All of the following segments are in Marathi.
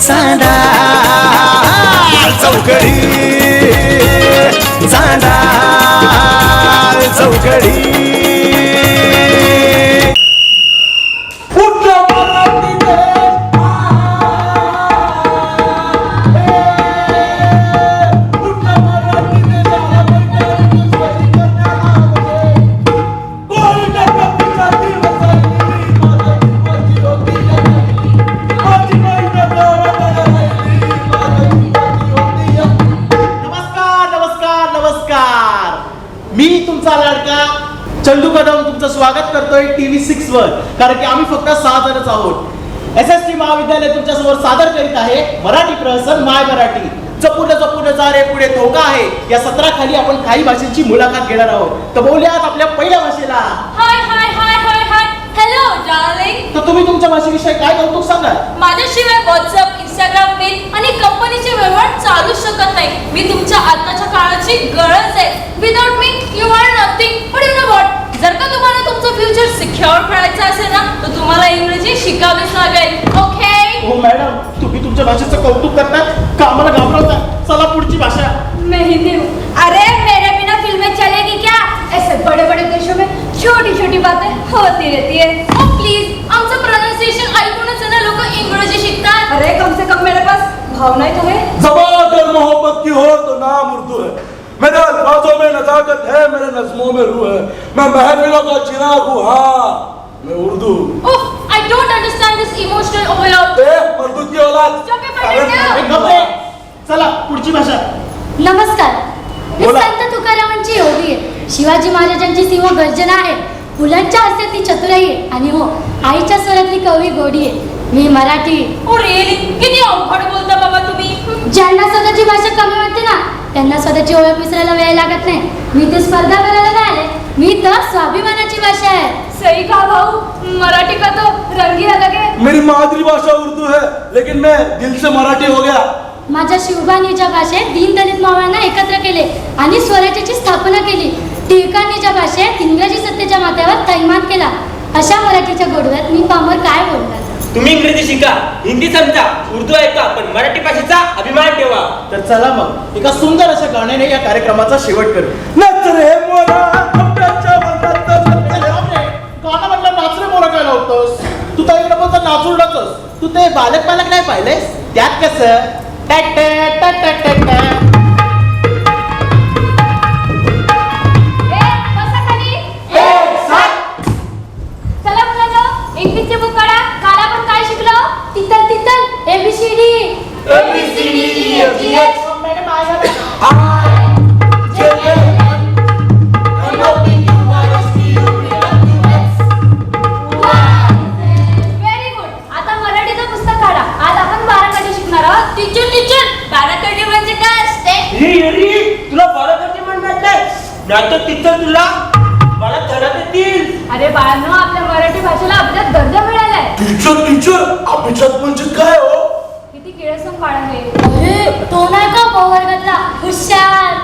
चांदा. चौकडी. चांदा. चौकडी. वर. कारण की आम्ही फक्त सहा जणच आहोत. एस एस टी महाविद्यालय तुमच्यासमोर सादर करीत आहे. मराठी प्रहसन माय मराठी. जपून जपून जा रे पुढे धोका आहे. या सत्राखाली आपण काही भाषेची मुलाखत घेणार आहोत. तर बोलूयात आपल्या पहिल्या भाषेला. हाय हाय हाय हाय हाय. हॅलो डार्लिंग तर तुम्ही तुमच्या भाषेविषयी काय कौतुक सांगाल? माझ्याशिवाय व्हॉट्सअप इंस्टाग्राम पेज आणि कंपनीचे व्यवहार चालू शकत नाही. मी तुमच्या आताच्या काळाची गरज आहे. Without me you are nothing but you know what जर का तुम्हाला फ्युचर सिक्युअर करायचं असेल ना तर तुम्हाला इंग्रजी शिकावीच लागेल ओके हो मॅडम तुम्ही तुमच्या भाषेचं कौतुक करतात का आम्हाला घाबरवतात चला पुढची भाषा. मैं हिंदी हूँ अरे मेरे बिना फिल्में चलेगी क्या? ऐसे बड़े बड़े देशों में छोटी छोटी बातें होती रहती है। ओ प्लीज आमचं प्रोनाउन्सिएशन ऐकूनच आहे ना लोक इंग्रजी शिकतात. अरे कम से कम मेरे पास भावना तो है। जबान अगर मोहब्बत की हो तो नाम उर्दू है। मेरे अल्फाजों में नजाकत है मेरे नज्मों में रूह है मैं महफिलों का चिराग हूँ हाँ मैं उर्दू। उफ I don't understand this emotional overload ए मर्दू की औलाद Stop it, अरे Pandit. एक गप्प आहे. चला पुढची भाषा नमस्कार मी बोला. संत तुकारामांची योगी आहे शिवाजी महाराजांची सिंह गर्जना आहे मुलांच्या हस्त्यातली चतुराई आहे आणि हो आईच्या स्वरातली कवी गोडी आहे मी मराठी ओ रिअली किती अवघड बोलता बाबा तुम्ही ज्यांना स्वतःची भाषा कमी वाटते ना त्यांना स्वतःची ओळख विसरायला वेळ लागत नाही. मी ते स्पर्धा करायला नाही आले मी तर स्वाभिमानाची भाषा आहे. सही कहा भाऊ? मराठी का तो? रंगी अलग है मेरी मातृभाषा उर्दू है लेकिन मैं दिल से मराठी हो गया। माझ्या शिवबानीच्या भाषेत दीनदलित मावळ्यांना एकत्र केले आणि स्वराज्याची स्थापना केली. टिळकांनीच्या भाषेत इंग्रजी सत्तेच्या माथ्यावर थैमान केला. अशा मराठीच्या गोडव्यात मी पामर काय बोलणार? तुम्ही इंग्रजी शिका हिंदी समजा उर्दू ऐका पण मराठी भाषेचा अभिमान ठेवा. तर चला मग एका सुंदर अशा गाण्याने या कार्यक्रमाचा शेवट करू. नच रे मोरा आंब्याच्या वनात अरे बापरे, गाणं म्हटलं नाच रे मोरा काय लावतोस? तू तर इकडे बोलता नाचुरडाचंस तू ते बालक बालक नाही पाहिलेस? त्यात कसं? टॅट टॅट टॅट टॅट टॅट नाही नाहीतर तिथं तुला मला धडा देतील. अरे बाळांनो आपल्या मराठी भाषेला अभ्यास दर्जा मिळालाय टीचर टीचर अभिजात म्हणजे काय हो? किती किळसम बाळ आहे. अरे तो नाही का पवर्गातला हुशार.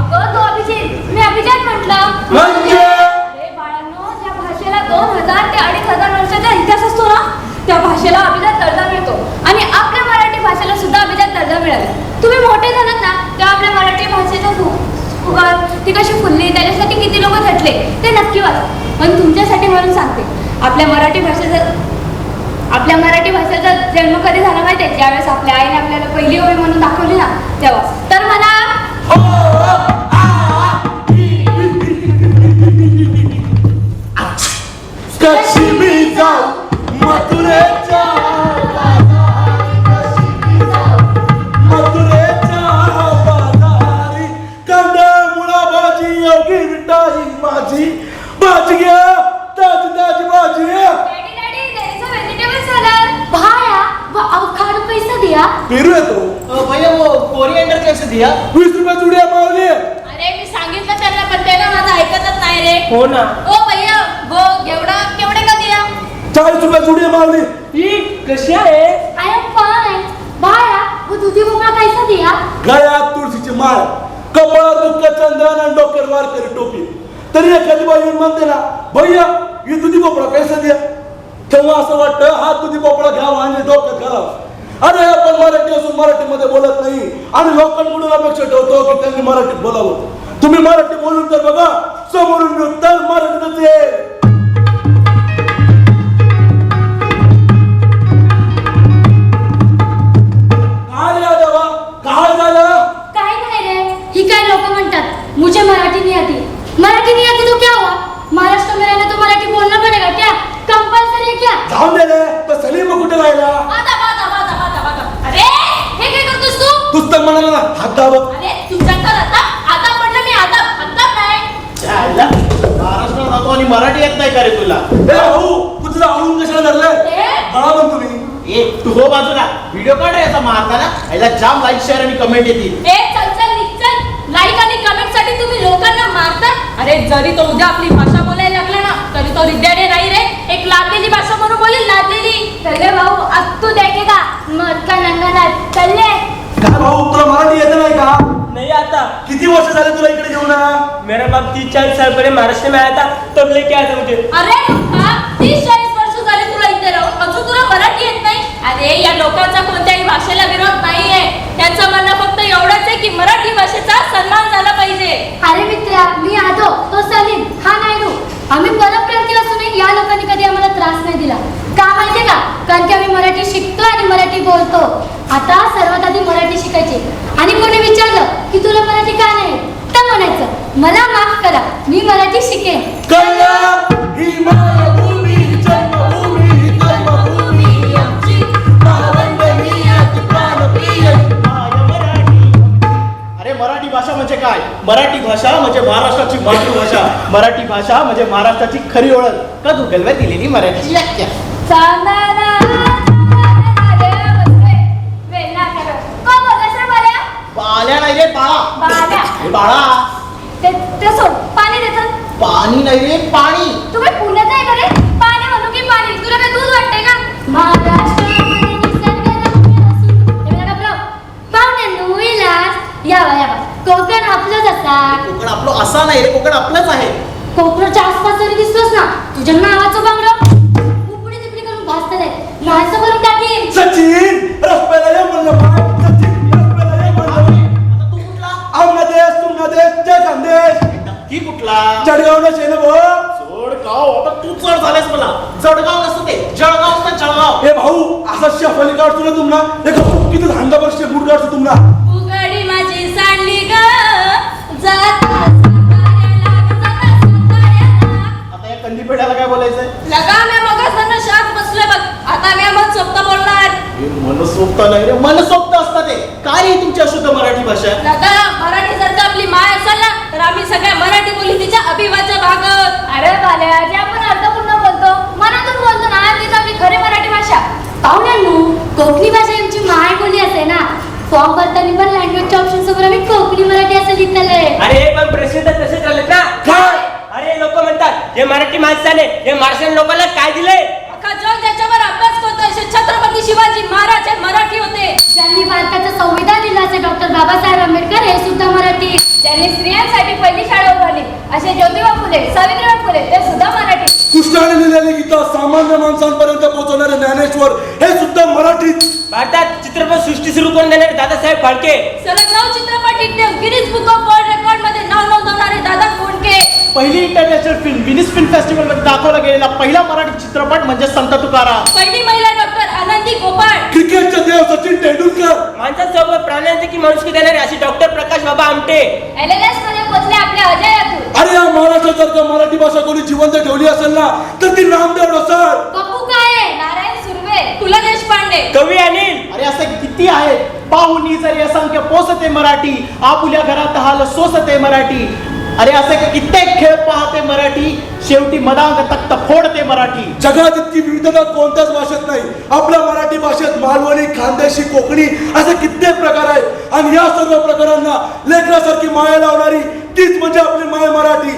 अगं तो अभिजित. मी अभिजात म्हटलं. म्हणजे? अरे बाळांनो ज्या भाषेला दोन हजार ते अडीच हजार वर्षाचा इतिहास असतो ना? त्या भाषेला अभिजात दर्जा मिळतो. आणि आपल्या मराठी भाषेला सुद्धा अभिजात दर्जा मिळाला. तुम्ही मोठे झालात ना तेव्हा आपल्या मराठी भाषेचा फु- फुगार ती कशी फुलली त्याच्यासाठी किती लोक थटले ते नक्की वाचा पण तुमच्यासाठी म्हणून सांगते आपल्या मराठी भाषेचा आपल्या मराठी भाषेचा जन्म कधी झाला माहिती आहे ज्यावेळेस आपल्या आईने आपल्याला पहिली ओळी म्हणून दाखवली ना तेव्हा तर मला कशी हो ना. ओ भैया वो एवढा केवढे का दिया? चाळीस रुपये जुड्या मावली ही कशी आहे? आय एम फाइन भाया वो दुधी भोपळा कैसा दिया? गळ्यात तुळशीची माळ. कपाळात दुःख चंदन आणि डोक्यात वारकरी टोपी तरी एखादी बाई येऊन म्हणते ना भैया ही दुधी भोपळा कैसा द्या? तेव्हा असं वाटतं हा दुधी भोपळा घ्यावा आणि डोक्यात घालावा. अरे आपण मराठी असून मराठीमध्ये बोलत नाही. आणि लोकांकडून अपेक्षा ठेवतो की त्यांनी मराठीत बोलावं. तुम्ही मराठी बोलून तर बघा সবর তার মারা দিতে मराठी येत नाही का रे तुला ए भाऊ तू तुझा आवडून कशाला धरलंय? बळा म्हण तुम्ही. ए तू हो बाजूला. व्हिडिओ काढ रे याचा मारताना. याला जाम लाईक शेअर आणि कमेंट येतील. ए चल चल निघ चल. लाईक आणि कमेंटसाठी तुम्ही लोकांना मारतात अरे जरी तो उद्या आपली भाषा बोलायला लागला ना तरी तो रिद्याडे नाही रे. एक लादलेली भाषा म्हणून बोलेल लादलेली चले भाऊ अब तू देखेगा. मत का नंगनात. चलले काय भाऊ तुला मराठी येत नाही का? नहीं आता. किती वर्ष झाले तुला इकडे घेऊन? मेरा बाप तीस चालीस साल पहले महाराष्ट्र में आया था. मुझे अरे हा तीस चाळीस वर्ष झाले तुला इथे राहून. अजून तुला मराठी येत नाही? अरे या लोकांचा कोणत्याही भाषेला विरोध नाहीये. त्यांचं म्हणणं फक्त एवढंच आहे की मराठी भाषेचा सन्मान झाला पाहिजे. अरे मित्रा मी आदो तो सलीम हा नायडू. आम्ही परप्रांतीय असूनही या लोकांनी कधी आम्हाला त्रास नाही दिला. का माहितीये का? कारण की आम्ही मराठी शिकतो आणि मराठी बोलतो. आता सर्वात आधी मराठी शिकायची. आणि कोणी विचारलं की तुला मराठी का नाही? तर म्हणायचं मला माफ करा मी मराठी शिकेन. मराठी. अरे मराठी भाषा म्हणजे काय? मराठी भाषा म्हणजे महाराष्ट्राची मातृभाषा. मराठी भाषा म्हणजे महाराष्ट्राची खरी ओळख. का गुगलवर दिलेली मराठीची व्याख्या? नाही रे बाळा. बाळा. ते सोड पाणी देतात पाणी नाही रे पाणी. तुम्ही पुण्यात आहे का रे? पाणी म्हणू की पाणी. तुला काय दूध वाटतंय का? विलास यावा यावा कोकण आपलंच असा. कोकण आपलं असा नाही रे कोकण आपलंच आहे. कोकणाच्या आसपास जरी दिसतोस ना. तुझ्या नावाचं बांगडं. उपडी तिपडी करून भासतलंय माणसं करून टाकीन. सचिन! कुठला जळगाव न शेन भाऊ. जळगाव? आता तू चढ झालेस मला. जळगाव नसतं ते. जळगाव असतं जळगाव. ए भाऊ असा शेफाली काढतो ना? तुम्हाला हे का किती धांदा वर्ष बूट काढतो तुम्हाला उघडी माझी सांडली ग. जात साताऱ्याला, जात साताऱ्याला. आता या कंदी पेढ्याला काय बोलायचंय? लगा मी मगाच शांत बसले बघ. आता मी मन सोबत बोलणार. हे मनसोक्त नाही रे. मनसोक्त असतं ते. काय ही तुमची अशुद्ध मराठी भाषा लगा मराठी जर का आपली माय असेल ना तर आम्ही सगळ्या मराठी बोली तिच्या अभिवाच्या भागत. अरे बाल्या जे आपण अर्थपूर्ण बोलतो. मनातून बोलतो ना तीच आपली खरी मराठी भाषा. पाहुण्यांनो कोकणी भाषा आमची माय बोली असे ना. फॉर्म भरताना पण लँग्वेजच्या ऑप्शन समोर आम्ही कोकणी मराठी असं लिहिलेलं आहे अरे पण तर तसेच झालेत ना. काय? अरे लोक म्हणतात हे मराठी माणसाने हे महाराष्ट्रीयन लोकांना काय जग ज्याच्यावर अभ्यास असे छत्रपती शिवाजी महाराज हे मराठी होते. ज्यांनी भारताचं संविधान दिलं असे डॉक्टर बाबासाहेब आंबेडकर स्त्रियांसाठी पहिली शाळा उभारली. असे ज्योतिबा फुले सावित्रीबाई फुले ते सुद्धा मराठी. कृष्णाने लिहिलेली गीता सामान्य माणसांपर्यंत पोहोचवणारे ज्ञानेश्वर हे सुद्धा मराठीत भारतात चित्रपट सृष्टी सुरू करून देणारे दादासाहेब फाळके. सलग नऊ चित्रपट hit Guinness book of world रेकॉर्डमध्ये नाव नोंदवणारे दादा कोंडके पहिली इंटरनॅशनल फिल्म विनिस फिल्म फेस्टिवलमध्ये दाखवला गेलेला पहिला मराठी चित्रपट म्हणजे संत तुकाराम. पहिली महिला गोपाळ क्रिकेटचे देव सचिन तेंडुलकर माणसांसोबत प्राण्यांचे की माणुसकी देणारे असे डॉक्टर प्रकाश बाबा आमटे. एलएलएसमध्ये पोचले आपल्या अजय अतुल अरे या महाराष्ट्रात जर का मराठी भाषा कोणी जिवंत ठेवली असेल ना तर ती नामदेव सर पप्पू काय आहे? नारायण सुर्वे पु ल देशपांडे. कवी अनिल. अरे असे किती आहेत? पाहुणी जरी असंख्य पोसते मराठी आपुल्या घरात हाल सोसते मराठी. अरे असे कित्येक खेळ पाहते मराठी. शेवटी मदांग तख्त फोडते मराठी. जगात इतकी विविधता कोणत्याच भाषेत नाही. आपल्या मराठी भाषेत मालवणी खानदेशी कोकणी असे कित्येक प्रकार आहेत. आणि या सर्व प्रकारांना लेकरासारखी माया लावणारी तीच म्हणजे आपली माय मराठी.